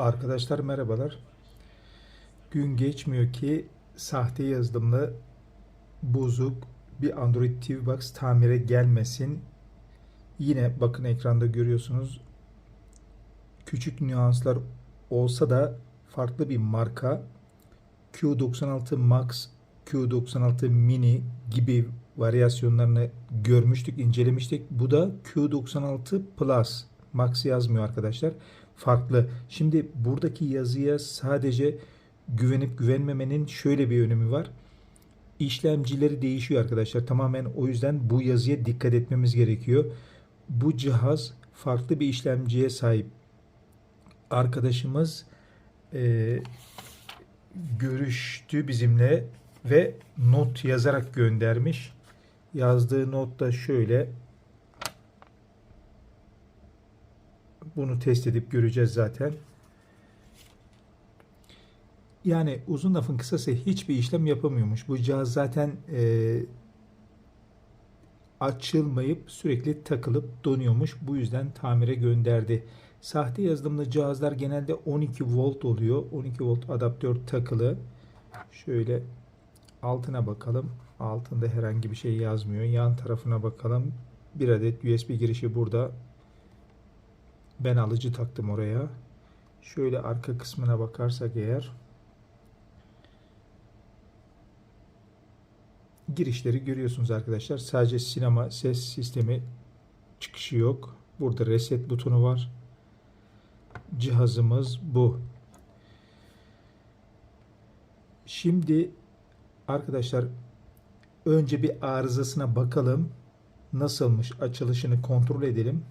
Arkadaşlar merhabalar. Gün geçmiyor ki sahte yazılımlı bozuk bir Android TV Box tamire gelmesin. Yine bakın ekranda görüyorsunuz. Küçük nüanslar olsa da farklı bir marka Q96 Max, Q96 Mini gibi varyasyonlarını görmüştük, incelemiştik. Bu da Q96 Plus. Max yazmıyor arkadaşlar. Farklı. Şimdi buradaki yazıya sadece güvenip güvenmemenin şöyle bir önemi var. İşlemcileri değişiyor arkadaşlar. Tamamen o yüzden bu yazıya dikkat etmemiz gerekiyor. Bu cihaz farklı bir işlemciye sahip. Arkadaşımız e, görüştü bizimle ve not yazarak göndermiş. Yazdığı not da şöyle. Bunu test edip göreceğiz zaten. Yani uzun lafın kısası hiçbir işlem yapamıyormuş. Bu cihaz zaten e, açılmayıp sürekli takılıp donuyormuş. Bu yüzden tamire gönderdi. Sahte yazılımlı cihazlar genelde 12 volt oluyor. 12 volt adaptör takılı. Şöyle altına bakalım. Altında herhangi bir şey yazmıyor. Yan tarafına bakalım. Bir adet USB girişi burada. Ben alıcı taktım oraya. Şöyle arka kısmına bakarsak eğer girişleri görüyorsunuz arkadaşlar. Sadece sinema ses sistemi çıkışı yok. Burada reset butonu var. Cihazımız bu. Şimdi arkadaşlar önce bir arızasına bakalım. Nasılmış açılışını kontrol edelim.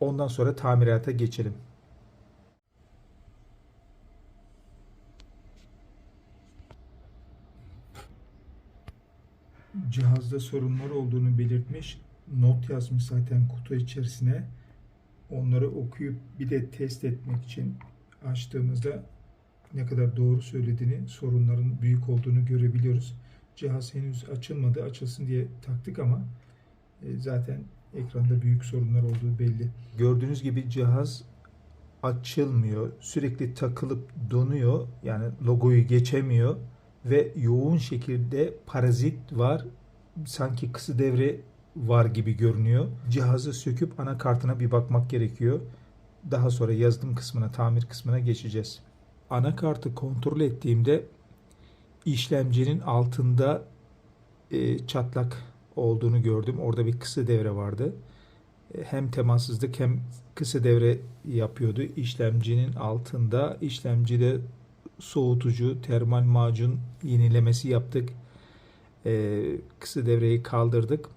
Ondan sonra tamirata geçelim. Cihazda sorunlar olduğunu belirtmiş. Not yazmış zaten kutu içerisine. Onları okuyup bir de test etmek için açtığımızda ne kadar doğru söylediğini, sorunların büyük olduğunu görebiliyoruz. Cihaz henüz açılmadı. Açılsın diye taktık ama e, zaten ekranda büyük sorunlar olduğu belli. Gördüğünüz gibi cihaz açılmıyor. Sürekli takılıp donuyor. Yani logoyu geçemiyor ve yoğun şekilde parazit var. Sanki kısa devre var gibi görünüyor. Cihazı söküp anakartına bir bakmak gerekiyor. Daha sonra yazılım kısmına, tamir kısmına geçeceğiz. Anakartı kontrol ettiğimde işlemcinin altında e, çatlak olduğunu gördüm. Orada bir kısa devre vardı. E, Hem temassızlık hem kısa devre yapıyordu. İşlemcinin altında işlemcide soğutucu, termal macun yenilemesi yaptık. E, kısa devreyi kaldırdık.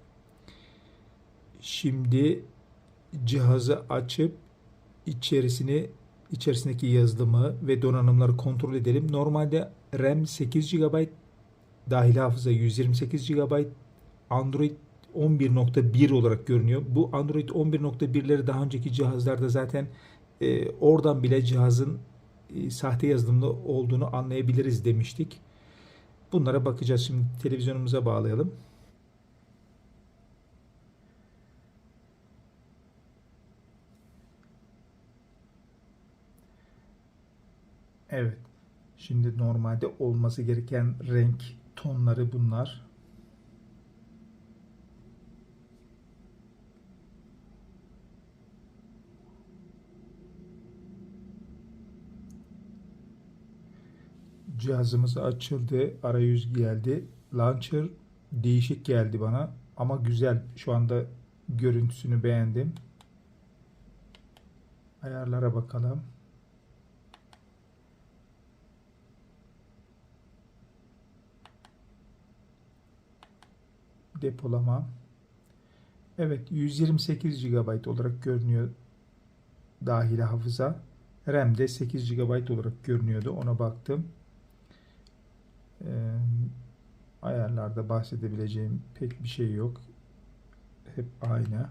Şimdi cihazı açıp içerisini içerisindeki yazılımı ve donanımları kontrol edelim. Normalde RAM 8 GB, dahil hafıza 128 GB, Android 11.1 olarak görünüyor. Bu Android 11.1'leri daha önceki cihazlarda zaten e, oradan bile cihazın e, sahte yazılımlı olduğunu anlayabiliriz demiştik. Bunlara bakacağız. Şimdi televizyonumuza bağlayalım. Evet. Şimdi normalde olması gereken renk tonları bunlar. Cihazımız açıldı. Arayüz geldi. Launcher değişik geldi bana. Ama güzel. Şu anda görüntüsünü beğendim. Ayarlara bakalım. Depolama. Evet 128 GB olarak görünüyor dahil hafıza. RAM de 8 GB olarak görünüyordu. Ona baktım. Ee, ayarlarda bahsedebileceğim pek bir şey yok. Hep aynı.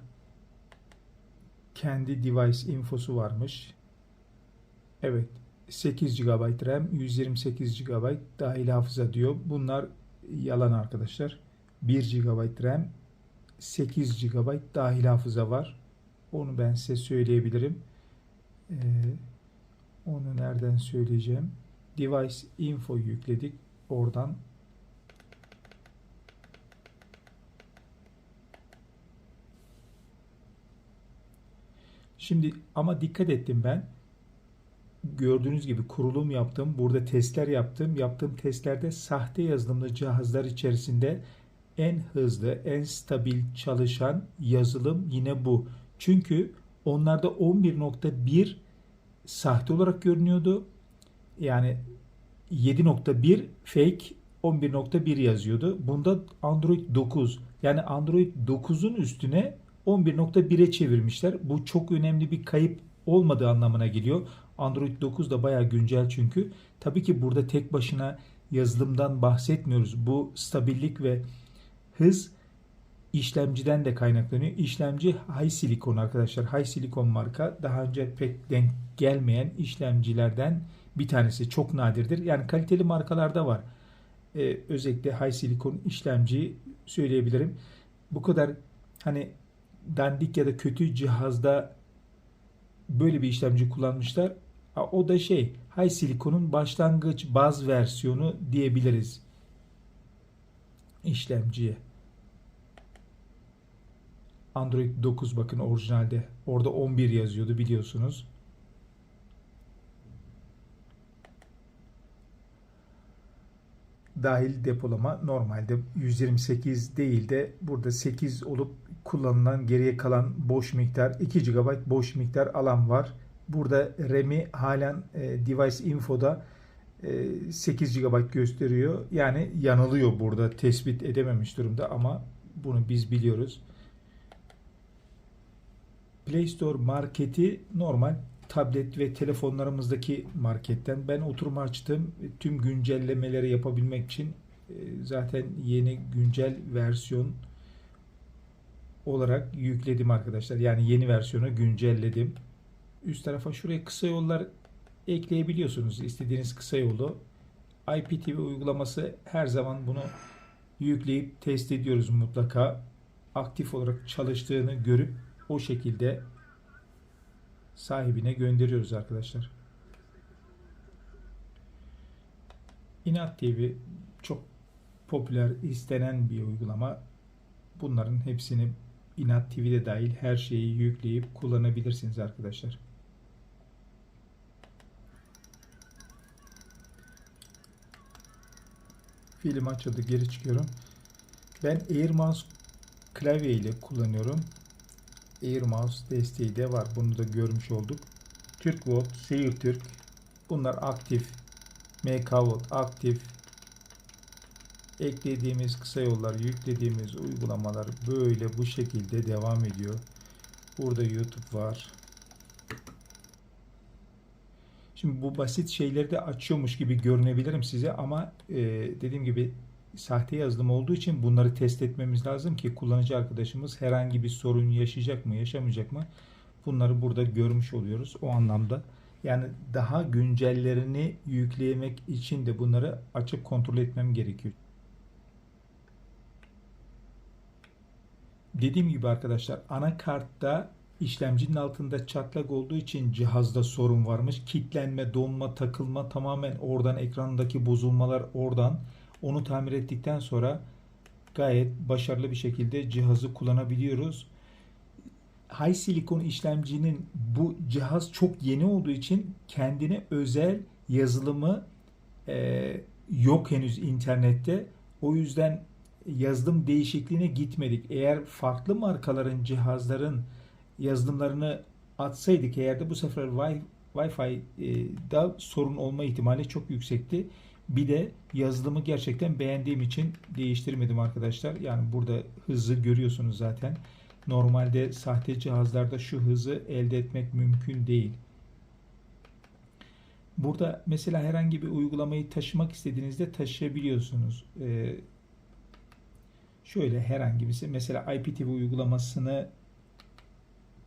Kendi device infosu varmış. Evet. 8 GB RAM, 128 GB dahil hafıza diyor. Bunlar yalan arkadaşlar. 1 GB RAM, 8 GB dahil hafıza var. Onu ben size söyleyebilirim. Ee, Onu nereden söyleyeceğim? Device info yükledik. Oradan Şimdi ama dikkat ettim ben. Gördüğünüz gibi kurulum yaptım. Burada testler yaptım. Yaptığım testlerde sahte yazılımlı cihazlar içerisinde en hızlı, en stabil çalışan yazılım yine bu. Çünkü onlarda 11.1 sahte olarak görünüyordu. Yani 7.1 fake 11.1 yazıyordu. Bunda Android 9 yani Android 9'un üstüne 11.1'e çevirmişler. Bu çok önemli bir kayıp olmadığı anlamına geliyor. Android 9 da bayağı güncel çünkü. Tabii ki burada tek başına yazılımdan bahsetmiyoruz. Bu stabillik ve hız işlemciden de kaynaklanıyor. İşlemci High Silicon arkadaşlar. High Silicon marka daha önce pek denk gelmeyen işlemcilerden bir tanesi. Çok nadirdir. Yani kaliteli markalarda var. Ee, özellikle High Silicon işlemciyi söyleyebilirim. Bu kadar hani dandik ya da kötü cihazda böyle bir işlemci kullanmışlar. O da şey High Silicon'un başlangıç baz versiyonu diyebiliriz işlemciye. Android 9 bakın orijinalde. Orada 11 yazıyordu biliyorsunuz. Dahil depolama normalde 128 değil de burada 8 olup kullanılan geriye kalan boş miktar 2 GB boş miktar alan var. Burada RAM'i halen e, Device Info'da e, 8 GB gösteriyor. Yani yanılıyor burada tespit edememiş durumda ama bunu biz biliyoruz. Play Store marketi normal tablet ve telefonlarımızdaki marketten. Ben oturum açtım. Tüm güncellemeleri yapabilmek için e, zaten yeni güncel versiyon olarak yükledim arkadaşlar. Yani yeni versiyonu güncelledim. Üst tarafa şuraya kısa yollar ekleyebiliyorsunuz. İstediğiniz kısa yolu. IPTV uygulaması her zaman bunu yükleyip test ediyoruz mutlaka. Aktif olarak çalıştığını görüp o şekilde sahibine gönderiyoruz arkadaşlar. İnat TV çok popüler, istenen bir uygulama. Bunların hepsini İnat TV'de dahil her şeyi yükleyip kullanabilirsiniz arkadaşlar. Film açıldı. Geri çıkıyorum. Ben Air Mouse klavye ile kullanıyorum. Air Mouse desteği de var. Bunu da görmüş olduk. Türk Volt, Seyir Türk. Bunlar aktif. MK Volt aktif. Eklediğimiz kısa yollar, yüklediğimiz uygulamalar böyle bu şekilde devam ediyor. Burada YouTube var. Şimdi bu basit şeyleri de açıyormuş gibi görünebilirim size ama e, dediğim gibi sahte yazılım olduğu için bunları test etmemiz lazım ki kullanıcı arkadaşımız herhangi bir sorun yaşayacak mı, yaşamayacak mı? Bunları burada görmüş oluyoruz o anlamda. Yani daha güncellerini yüklemek için de bunları açıp kontrol etmem gerekiyor. Dediğim gibi arkadaşlar anakartta işlemcinin altında çatlak olduğu için cihazda sorun varmış. Kitlenme, donma, takılma tamamen oradan ekrandaki bozulmalar oradan. Onu tamir ettikten sonra gayet başarılı bir şekilde cihazı kullanabiliyoruz. High silikon işlemcinin bu cihaz çok yeni olduğu için kendine özel yazılımı e, yok henüz internette. O yüzden yazılım değişikliğine gitmedik. Eğer farklı markaların cihazların yazılımlarını atsaydık eğer de bu sefer Wi-Fi'da e, sorun olma ihtimali çok yüksekti. Bir de yazılımı gerçekten beğendiğim için değiştirmedim arkadaşlar. Yani burada hızı görüyorsunuz zaten. Normalde sahte cihazlarda şu hızı elde etmek mümkün değil. Burada mesela herhangi bir uygulamayı taşımak istediğinizde taşıyabiliyorsunuz. Ee, şöyle herhangi birisi mesela IPTV uygulamasını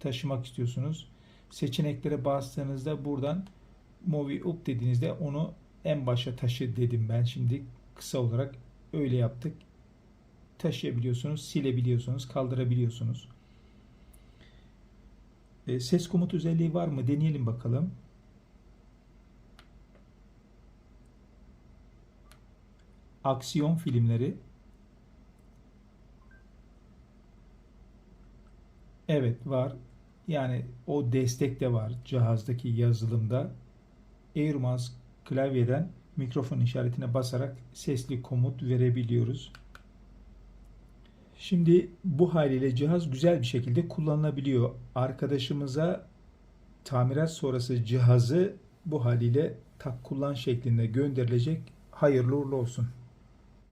taşımak istiyorsunuz. Seçeneklere bastığınızda buradan Movie Up dediğinizde onu en başa taşı dedim ben şimdi kısa olarak öyle yaptık. Taşıyabiliyorsunuz, silebiliyorsunuz, kaldırabiliyorsunuz. E, ses komut özelliği var mı? Deneyelim bakalım. Aksiyon filmleri. Evet var. Yani o destek de var cihazdaki yazılımda. AirMask klavyeden mikrofon işaretine basarak sesli komut verebiliyoruz. Şimdi bu haliyle cihaz güzel bir şekilde kullanılabiliyor. Arkadaşımıza tamirat sonrası cihazı bu haliyle tak kullan şeklinde gönderilecek. Hayırlı uğurlu olsun.